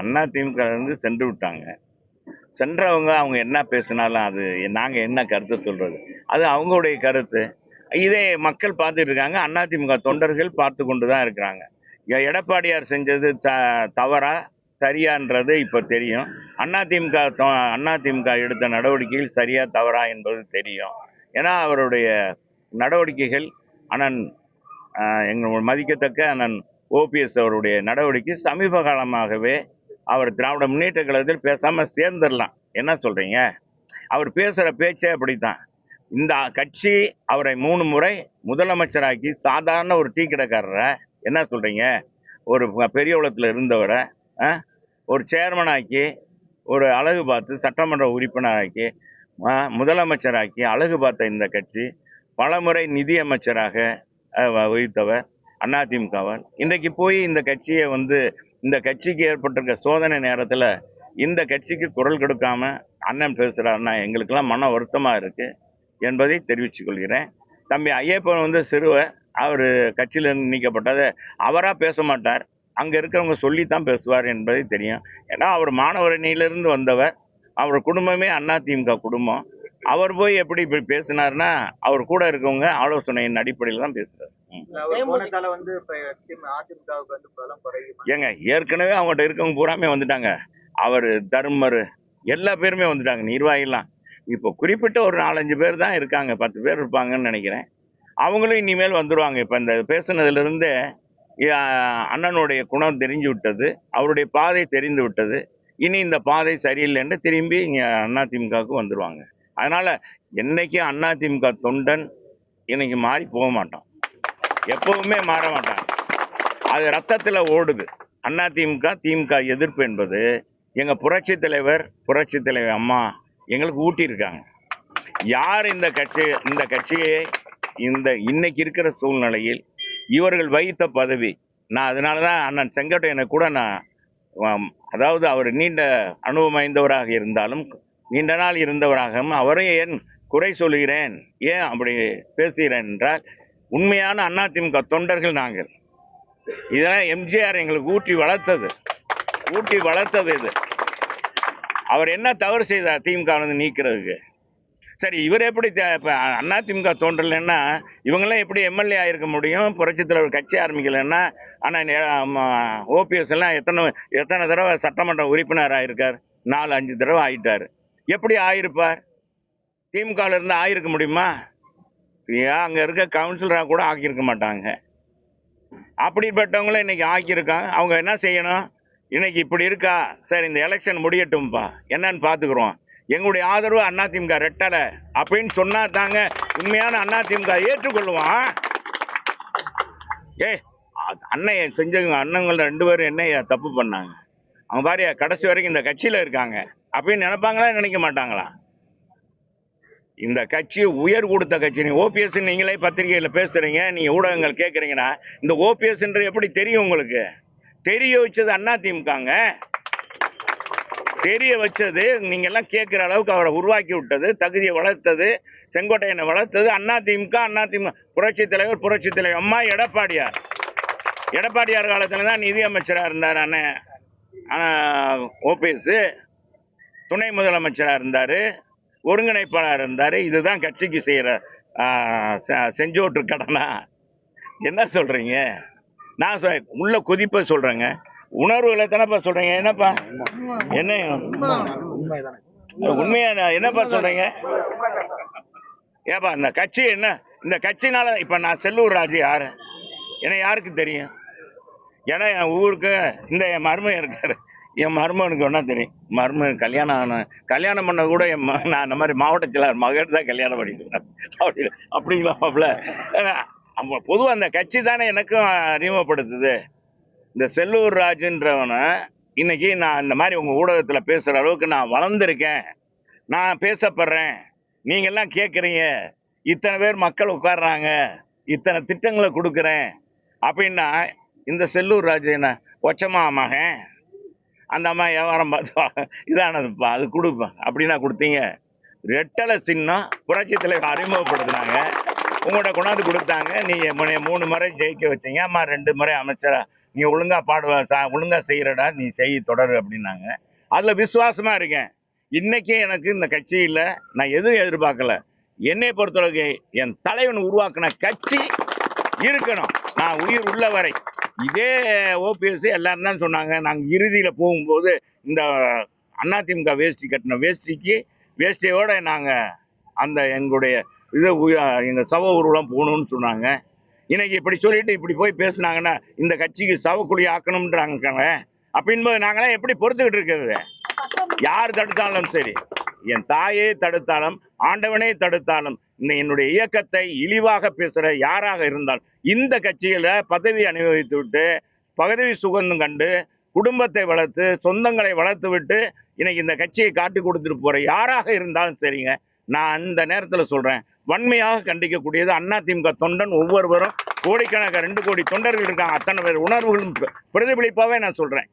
அண்ணா திமுக இருந்து சென்று விட்டாங்க. சென்றவங்க அவங்க என்ன பேசினாலும் அது நாங்கள் என்ன கருத்து சொல்கிறது அது அவங்களுடைய கருத்து. இதே மக்கள் பார்த்துட்டு இருக்காங்க. அதிமுக தொண்டர்கள் பார்த்து கொண்டு தான் இருக்கிறாங்க எடப்பாடியார் செஞ்சது த தவறா? சரியான்றது இப்போ தெரியும். அதிமுக தொ- அதிமுக எடுத்த நடவடிக்கைகள் சரியா தவறா என்பது தெரியும். ஏன்னா அவருடைய நடவடிக்கைகள் அண்ணன் எங்கள் மதிக்கத்தக்க அண்ணன் ஓபிஎஸ் அவருடைய நடவடிக்கை சமீப காலமாகவே அவர் திராவிட முன்னேற்ற கழகத்தில் பேசாமல் சேர்ந்துடலாம். என்ன சொல்கிறீங்க அவர் பேசுகிற பேச்சே அப்படித்தான். இந்த கட்சி அவரை மூணு முறை முதலமைச்சராக்கி சாதாரண ஒரு டீ கடைக்காரரை என்ன சொல்கிறீங்க ஒரு பெரிய உலகத்தில் இருந்தவரை ஆ? ஒரு சேர்மனாக்கி ஒரு அழகு பார்த்து சட்டமன்ற உறுப்பினராக்கி முதலமைச்சராக்கி அழகு பார்த்த இந்த கட்சி பலமுறை நிதியமைச்சராக அஹ், வகித்தவர் அதிமுகவர் இன்றைக்கு போய் இந்த கட்சியை வந்து இந்த கட்சிக்கு ஏற்பட்டிருக்க சோதனை நேரத்தில் இந்த கட்சிக்கு குரல் கொடுக்காம அண்ணன் பேசுகிறாருன்னா எங்களுக்கெல்லாம் மன வருத்தமாக இருக்குது என்பதை தெரிவித்துக் கொள்கிறேன். தம்பி ஐயப்பன் வந்து சிறுவர் அவர் கட்சியிலிருந்து நீக்கப்பட்டதை அவராக பேச மாட்டார். அங்கே இருக்கிறவங்க சொல்லித்தான் பேசுவார் என்பதை தெரியும். ஏன்னா அவர் மாணவரணியிலிருந்து வந்தவர். அவர் குடும்பமே அதிமுக குடும்பம். அவர் போய் எப்படி இப்படி பேசினார்னா அவர் கூட இருக்கவங்க ஆலோசனையின் அடிப்படையில் தான் பேசுகிறார் ஏங்க ஏற்கனவே அவங்ககிட்ட இருக்கவங்க பூராமே வந்துட்டாங்க. அவர் தர்மர் எல்லா பேருமே வந்துட்டாங்க நிர்வாகிலாம். இப்போ குறிப்பிட்ட ஒரு நாலஞ்சு பேர் தான் இருக்காங்க பத்து பேர் இருப்பாங்கன்னு நினைக்கிறேன். அவங்களும் இனிமேல் வந்துருவாங்க. இப்போ இந்த பேசுனதுலேருந்து அண்ணனுடைய குணம் தெரிஞ்சு விட்டது அவருடைய பாதை தெரிந்து விட்டது இனி இந்த பாதை சரியில்லைன்னு திரும்பி இங்கே அதிமுகவுக்கு வந்துருவாங்க. அதனால என்னைக்கும் அதிமுக தொண்டன் இன்னைக்கு மாறி போக மாட்டான் எப்பவுமே மாற மாட்டான் அது ரத்தத்தில் ஓடுது. அதிமுக திமுக எதிர்ப்பு என்பது எங்கள் புரட்சி தலைவர் புரட்சி தலைவர் அம்மா எங்களுக்கு ஊட்டியிருக்காங்க. யார் இந்த கட்சி இந்த கட்சியை இந்த இன்னைக்கு இருக்கிற சூழ்நிலையில் இவர்கள் வைத்த பதவி நான் அதனால தான் அண்ணன் செங்கோட்டையனை கூட நான் அதாவது அவர் நீண்ட அனுபவம் வாய்ந்தவராக இருந்தாலும் நீண்ட நாள் இருந்தவராகவும் அவரை ஏன் குறை சொல்கிறேன் ஏன் அப்படி பேசுகிறேன் என்றால் உண்மையான அதிமுக தொண்டர்கள் நாங்கள். இதெல்லாம் எம்ஜிஆர் எங்களுக்கு ஊட்டி வளர்த்தது. ஊட்டி வளர்த்தது இது. அவர் என்ன தவறு செய்தார் திமுக வந்து நீக்கிறதுக்கு? சரி இவர் எப்படி த- இப்ப அண்ணா திமுக தோன்றலைன்னா இவங்களாம் எப்படி எம்எல்ஏ ஆகிருக்க முடியும்? புரட்சி தலைவர் கட்சி ஆரம்பிக்கலைன்னா ஆனால் ஓபிஎஸ் எல்லாம் எத்தனை எத்தனை தடவை சட்டமன்ற உறுப்பினர் ஆகியிருக்கார் நாலு அஞ்சு தடவை ஆகிட்டார் எப்படி ஆயிருப்பார்? திமுகவில் இருந்து ஆயிருக்க முடியுமா? ஏன் அங்கே இருக்க கவுன்சிலராக கூட ஆக்கியிருக்க மாட்டாங்க. அப்படிப்பட்டவங்களும் இன்றைக்கி ஆக்கியிருக்காங்க. அவங்க என்ன செய்யணும்? இன்றைக்கி இப்படி இருக்கா? சரி இந்த எலெக்ஷன் முடியட்டும்ப்பா என்னன்னு பார்த்துக்குறோம் எங்களுடைய ஆதரவு அதிமுக ரெட்டலை. அப்படின்னு சொன்னா தாங்க உண்மையான அதிமுக ஏற்றுக்கொள்ளுவான். ஏ அண்ணன் செஞ்சவங்க அண்ணங்கள் ரெண்டு பேரும் என்ன தப்பு பண்ணாங்க? அவங்க பாரு கடைசி வரைக்கும் இந்த கட்சியில் இருக்காங்க. அப்படின்னு நினைப்பாங்களா நினைக்க மாட்டாங்களா? இந்த கட்சி உயர் கொடுத்த கட்சி நீங்கள் ஓபிஎஸ் நீங்களே பத்திரிகையில் பேசுறீங்க நீங்கள் ஊடகங்கள் கேட்குறீங்கன்னா இந்த ஓபிஎஸ் எப்படி தெரியும் உங்களுக்கு? தெரிய வச்சது அண்ணா திமுகங்க. தெரிய வச்சது நீங்கள்லாம் கேட்குற அளவுக்கு அவரை உருவாக்கி விட்டது தகுதியை வளர்த்தது செங்கோட்டையனை வளர்த்தது அண்ணா திமுக அண்ணா திமுக புரட்சி தலைவர் புரட்சி தலைவர் அம்மா எடப்பாடியார். எடப்பாடியார் காலத்தில் தான் நிதி அமைச்சராக இருந்தார் அண்ணன் ஓபிஎஸ் துணை முதலமைச்சராக இருந்தார். ஒருங்கிணைப்பாளர் இருந்தார். இதுதான் கட்சிக்கு செய்கிற செஞ்சோட்டு கடனா? என்ன சொல்கிறீங்க நான் சொ உள்ள கொதிப்பை சொல்கிறேங்க உணர்வுகளை தானப்பா சொல்கிறீங்க என்னப்பா? என்ன? உண்மையா நான் என்னப்பா சொல்கிறீங்க ஏப்பா இந்த கட்சி என்ன? இந்த கட்சினால இப்போ நான் செல்லூர் ராஜு யார்? என்ன யாருக்கு தெரியும்? ஏன்னா என் ஊருக்கு இந்த என் மருமகன் இருக்காரு. என் மருமகனுக்கு வேணா தெரியும். மருமகன் கல்யாணம் ஆன கல்யாணம் பண்ண கூட என் ம- நான் அந்த மாதிரி மாவட்ட செயலாளர் மகன் தான் கல்யாணம் பண்ணிக்கிறேன் அப்படி அப்படிங்களா மாப்பிள்ள? பொதுவாக அந்த கட்சி தானே எனக்கும் அறிமுகப்படுத்துது. இந்த செல்லூர் ராஜுன்றவனை இன்னைக்கு நான் இந்த மாதிரி உங்கள் ஊடகத்தில் பேசுகிற அளவுக்கு நான் வளர்ந்துருக்கேன். நான் பேசப்படுறேன். நீங்கள்லாம் கேட்குறீங்க இத்தனை பேர் மக்கள் உட்கார்றாங்க. இத்தனை திட்டங்களை கொடுக்குறேன். அப்படின்னா இந்த செல்லூர் ராஜு என்ன ஒச்சமா மகன் அந்த அம்மா வியாபாரம் பார்த்து இதானதுப்பா அது கொடுப்பேன் அப்படின்னா கொடுத்தீங்க. ரெட்டலை சின்னம் புரட்சி தலைவர் அறிமுகப்படுத்தினாங்க. உங்கள்கிட்ட கொண்டாந்து கொடுத்தாங்க. நீங்கள் மூணு முறை ஜெயிக்க வச்சீங்க. அம்மா ரெண்டு முறை அமைச்சராக நீ ஒழுங்கா பாடுவ தா ஒழுங்காக செய்கிறடா நீ செய்ய தொடரு அப்படின்னாங்க. அதில் விசுவாசமாக இருக்கேன். இன்றைக்கே எனக்கு இந்த கட்சியில் நான் எதுவும் எதிர்பார்க்கல. என்னை பொறுத்தளவுக்கு என் தலைவன் உருவாக்கின கட்சி இருக்கணும். நான் உயிர் உள்ள வரை இதே ஓபிஎஸ் எல்லாரும் தான் சொன்னாங்க. நாங்கள் இறுதியில் போகும்போது இந்த அதிமுக வேஷ்டி கட்டின வேஷ்டிக்கு வேஷ்டியோட நாங்கள் அந்த எங்களுடைய இது எங்கள் சவ ஊர்வலம் போகணும்னு சொன்னாங்க. இன்னைக்கு இப்படி சொல்லிட்டு இப்படி போய் பேசுனாங்கன்னா இந்த கட்சிக்கு சவக்குழி ஆக்கணும்ன்றாங்க அப்படின்போது நாங்களாம் எப்படி பொறுத்துக்கிட்டு இருக்கிறது? யார் தடுத்தாலும் சரி. என் தாயே தடுத்தாலும் ஆண்டவனே தடுத்தாலும் என்னுடைய இயக்கத்தை இழிவாக பேசுகிற யாராக இருந்தால் இந்த கட்சியில் பதவி அனுபவித்து விட்டு பதவி சுகந்தம் கண்டு குடும்பத்தை வளர்த்து சொந்தங்களை வளர்த்து விட்டு இன்னைக்கு இந்த கட்சியை காட்டி கொடுத்துட்டு போகிற யாராக இருந்தாலும் சரிங்க. நான் அந்த நேரத்தில் சொல்கிறேன் வன்மையாக கண்டிக்கக்கூடியது அதிமுக தொண்டன் ஒவ்வொருவரும் கோடிக்கணக்காக ரெண்டு கோடி தொண்டர்கள் இருக்காங்க. அத்தனை பேர் உணர்வுகளும் பிரதிபலிப்பாகவே நான் சொல்கிறேன்